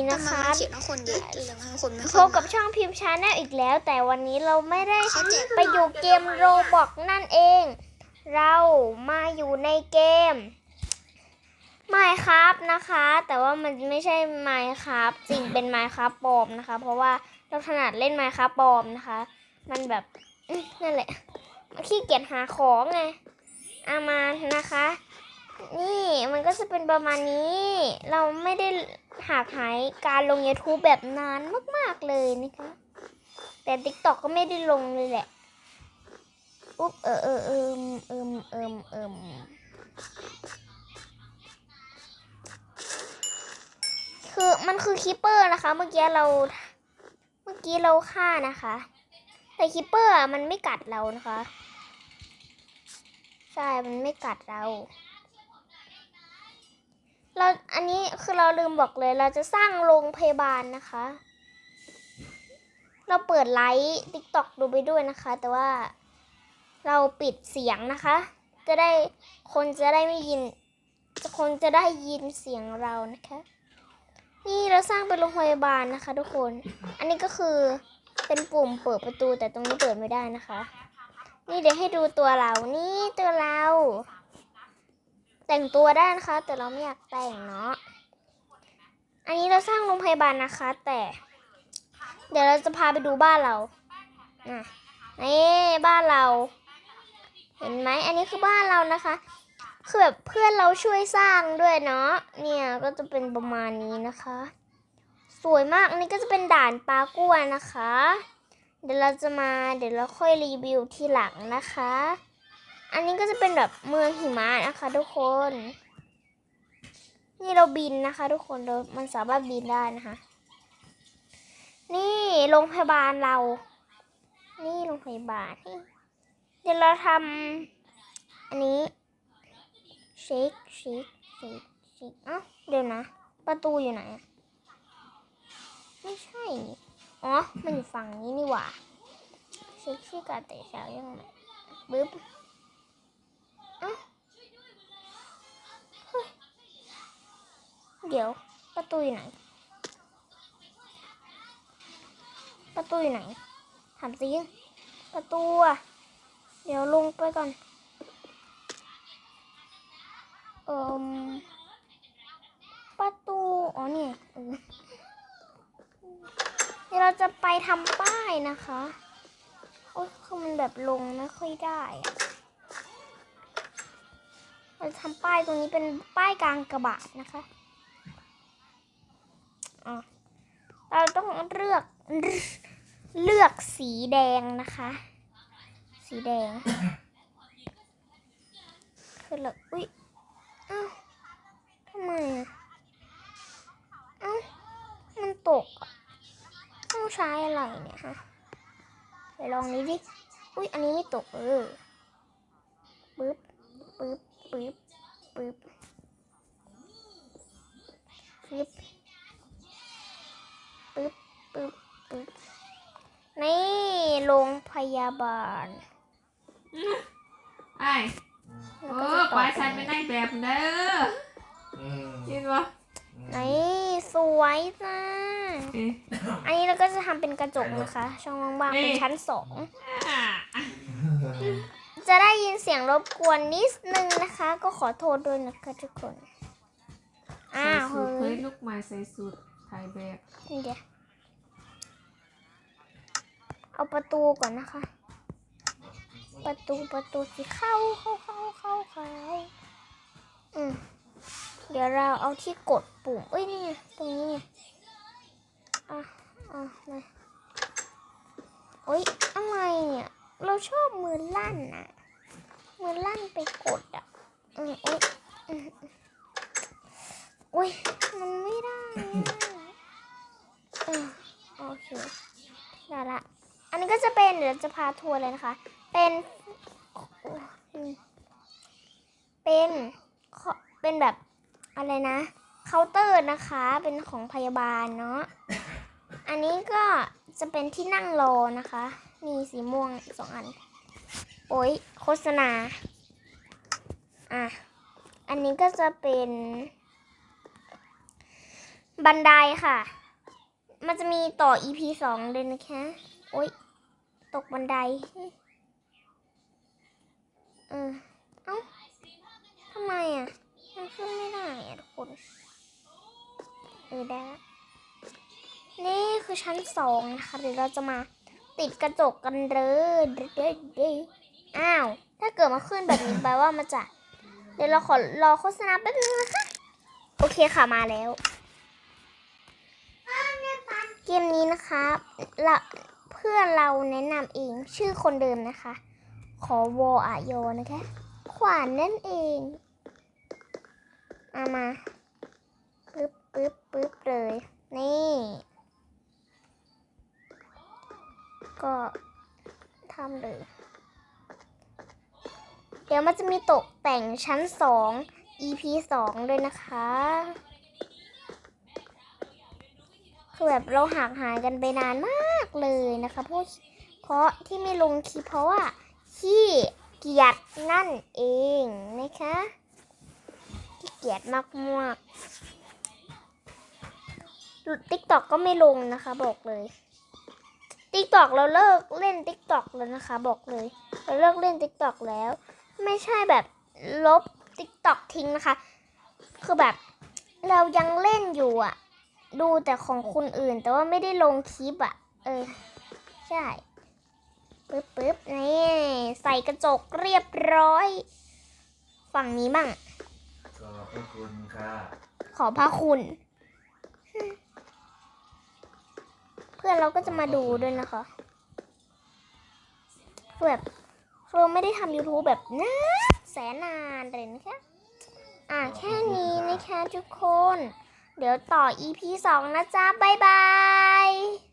นี่แต่นะมันคะมันเขียนว่าคนเยอะแต่ยังให้คนไม่พค่อยบกับช่องพิมพ์ชาแนลอีกแล้ว แต่วันนี้เราไม่ได้เขาแจกไปอยู่เกมโรบอกนั่นเอง เรามาอยู่ในเกมไม่ครับนะคะ แต่ว่ามันไม่ใช่ไมครับจริงเป็นไมครับปลอมนะคะ เพราะว่าเราถนัดเล่นไมครับปลอมนะคะ มันแบบอื้อนั่นแหละขี้เกียจหาของไงเอามานะคะ นี่ มันก็จะเป็นประมาณนี้ เราไม่ได้หากหายการลง YouTube แบบนานมากๆเลยนะคะ แต่ TikTok ก็ไม่ได้ลงเลยแหละ อุ๊บเออเออเอมเอมเอมเอมคือมันคือคิปเปอร์นะคะ เมื่อกี้เรา เมื่อกี้เราฆ่านะคะ แต่คิปเปอร์อะมันไม่กัดเรานะคะ ใช่ มันไม่กัดเรา เราอันนี้คือเราลืมบอกเลย เราจะสร้างโรงพยาบาลนะคะ เราเปิดไลฟ์ติ๊กต็อกดูไปด้วยนะคะ แต่ว่าเราปิดเสียงนะคะ จะได้คนจะได้ไม่ยินคนจะได้ยินเสียงเรานะคะ นี่เราสร้างเป็นโรงพยาบาลนะคะ ทุกคน อันนี้ก็คือเป็นปุ่มเปิดประตูแต่ตรงนี้เปิดไม่ได้นะคะ นี่เดี๋ยวให้ดูตัวเรา นี่ตัวเรา แต่งตัวได้นะคะ แต่เราไม่อยากแต่งเนาะ อันนี้เราสร้างโรงพยาบาลนะคะ แต่ เดี๋ยวเราจะพาไปดูบ้านเราอะนี่บ้านเรา เห็นไหมอันนี้คือบ้านเรานะคะ คือแบบเพื่อนเราช่วยสร้างด้วยเนาะ เนี่ยก็จะเป็นประมาณนี้นะคะ สวยมาก อันนี้ก็จะเป็นด่านปลากั้วนะคะ เดี๋ยวเราจะมา เดี๋ยวเราค่อยรีวิวทีหลังนะคะ อันนี้ก็จะเป็นแบบเมืองหิมะนะคะ ทุกคน นี่เราบินนะคะ ทุกคนเรามันสามารถบินได้นะคะ นี่โรงพยาบาลเรา นี่โรงพยาบาลนี่เดี๋ยวเราทำอันนี้เช็คเช็คเช็คเช็คเอ้าเดี๋ยวนะ ประตูอยู่ไหนไม่ใช่ อ๋อ มันอยู่ฝั่งนี้นี่หว่าเช็คชื่อการเตะเช้ายังไงบึ๊บ เดี๋ยวประตูอยู่ไหน ประตูอยู่ไหน ถามสิประตูอะเดี๋ยวลงไปก่อน เอ่มประตู อ๋อเนี่ยเออเดี๋ยวเราจะไปทำป้ายนะคะ โอ้ยคือมันแบบลงไม่ค่อยได้เราจะทำป้ายตรงนี้เป็นป้ายกลางกระบาดนะคะ เราต้องเลือกเลือกสีแดงนะคะ สีแดงคือเราอุ้ยเอ้าทำไมอะเอ้ามันตกต้องใช้อะไรเนี่ยฮะไปลองนี้ดิอุ้ยอันนี้ไม่ตกเออปึ๊บปึ๊บปึ๊บปึ๊บปึ๊บ ปึ๊บปึ๊บปึ๊บนี่โรงพยาบาลไอ้เออปล่อยฉันเป็นนายแบบเด้ออืมยินวะนี่สวยจ้าเอ๊ะอันนี้เราก็จะทำเป็นกระจกนะคะ ช่องว่างๆนี่เป็นชั้นสองอะจะได้ยินเสียงรบกวนนิดนึงนะคะ ก็ขอโทษด้วยนะคะทุกคน อ้าใส่วสูเฮ้ตรเฮ้ยยลูกไม้ใส่สูต รถ่แบบนี่เดี๋ยวเอาประตูก่อนนะคะ ประตูประตูสิเข้าเข้าเข้าเข้าเข้าอืมเดี๋ยวเราเอาที่กดปุ่มเอ้ยนี่ตรงนี้อะอะมาโอ๊ยอะไรเนี่ย เราชอบมือลั่นอะมือลั่นไปกดอะอืมโอ๊ยอืมโอ๊ยมันไม่ได้อะเออโอเคได้ละ อันนี้ก็จะ เดี๋ยวจะพาทัวร์เลยนะคะ เป็น เป็นเป็นแบบอะไรนะเคาน์เตอร์นะคะ เป็นของพยาบาลเนาะ อันนี้ก็จะเป็นที่นั่งรอนะคะ มีสีม่วงสองอัน โอ้ยโฆษณา อะ อันนี้ก็จะเป็น บันไดค่ะ มันจะมีต่อ EP สองเลยนะคะ โอ๊ย บันไดเออเอ้าทำไมอะมันขึ้นไม่ได้อะทุกคนเออได้ล้วนี่คือชั้นสองนะคะเดี๋ยวเราจะมาติดกระจกกันเลยเด้เด้อ้าว ถ้าเกิดมาขึ้นแบบนี้แปลว่ามันจะ เดี๋ยวเราขอรอโฆษณาแป๊บนึงนะคะ โอเคค่ะมาแล้ว เกมนี้นะคะละเพื่อนเราแนะนำเองชื่อคนเดิมนะคะ ขอวออะโยนะคะ ขวานนั่นเองเอามาปึ๊บปึ๊บปึ๊บเลย นี่ ก็ทำเลยเดี๋ยวมันจะมีตกแต่งชั้นสอง EP สองด้วยนะคะ คือแบบเราห่างหายกันไปนานมากเลยนะคะเพราะเพราะที่ไม่ลงคลิปเพราะว่าขี้เกียจนั่นเองนะคะขี้เกียจมากมากติ๊กตอกก็ไม่ลงนะคะ บอกเลยติ๊กตอกเราเลิกเล่นติ๊กตอกแล้วนะคะ บอกเลย เราเลิกเล่นติ๊กตอกแล้ว ไม่ใช่แบบลบติ๊กตอกทิ้งนะคะ คือแบบเรายังเล่นอยู่อะ ดูแต่ของคนอื่น แต่ว่าไม่ได้ลงคลิปอะเออ ใช่ปึ๊บปึ๊บนี่ใส่กระจกเรียบร้อย ฝั่งนี้บ้าง ขอบพระคุณค่ะ ขอพระคุณ เพื่อนเราก็จะมาดูด้วยนะคะคือแบบเราไม่ได้ทำ YouTube แบบนานแสนนานเลยนะคะ อ่าแค่นี้นะคะทุกคน เดี๋ยวต่อ EP 2 นะจ๊ะ บ๊ายบาย